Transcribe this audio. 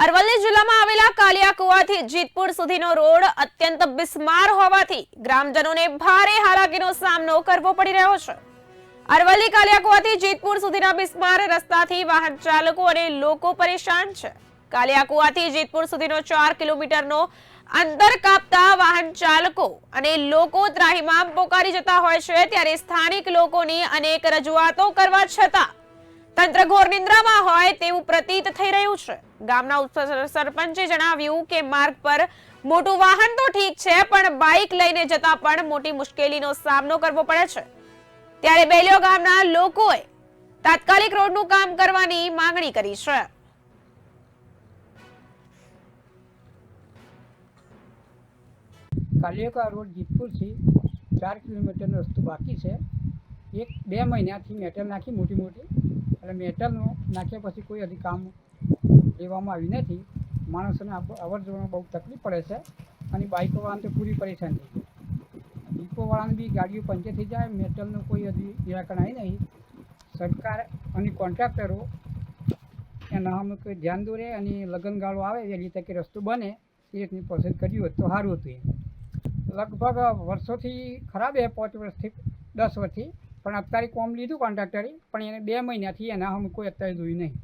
અરવલ્લી જિલ્લામાં આવેલા કાલિયા કુવાથી જીતપુર સુધીનો રોડ અત્યંત બિસ્માર હોવાથી ગ્રામજનોને ભારે હાલાકીનો સામનો કરવો પડી રહ્યો છે. અરવલ્લી કાલિયા કુવાથી જીતપુર સુધીના બિસ્માર રસ્તાથી વાહન ચાલકો અને લોકો પરેશાન છે. કાલિયા કુવાથી જીતપુર સુધીનો ચાર કિલોમીટરનો અંતર કાપતા વાહન ચાલકો અને લોકો ત્રાહિમામ પોકારી જતા હોય છે, ત્યારે સ્થાનિક લોકોની અનેક રજૂઆતો કરવા છતાં તંત્ર ઘોર નિંદ્રામાં હોય તેવું પ્રતીત થઈ રહ્યું છે. ગામના સરપંચે જણાવ્યું કે માર્ગ પર મોટું વાહન તો ઠીક છે, પણ બાઇક લઈને જતા પણ મોટી મુશ્કેલીનો સામનો કરવો પડે છે. ત્યારે બેલિયો ગામના લોકોએ તાત્કાલિક રોડનું કામ કરવાની માંગણી કરી છે. કાલિયોકા રોડ જીતપુરથી ચાર કિલોમીટરનો રસ્તો બાકી છે. એક બે મહિનાથી મેટર નાખી મોટી મોટી. એટલે મેટલનું નાખ્યા પછી કોઈ હજી કામ લેવામાં આવ્યું નથી. માણસોને અવ- અવર જવરમાં બહુ તકલીફ પડે છે અને બાઇકોવાળાને તો પૂરી પરેશાની છે ડીપોવાળાને બી ગાડીઓ પંચર થઈ જાય મેટલનું કોઈ હજી નિરાકરણ આવી નહીં. સરકાર અને કોન્ટ્રાક્ટરો એના અમે કોઈ ધ્યાન દોરે અને લગ્નગાળો આવે વહેલી તકે રસ્તો બને એ રીતની પ્રોસેસ કર્યું હોત તો સારું હતું એ લગભગ વર્ષોથી ખરાબ એ પાંચ વર્ષથી, દસ વર્ષથી પણ અત્યારે કોમ લીધું કોન્ટ્રાક્ટરે પણ એને બે મહિનાથી એના અમે કોઈ અત્યારે જોયું નહીં.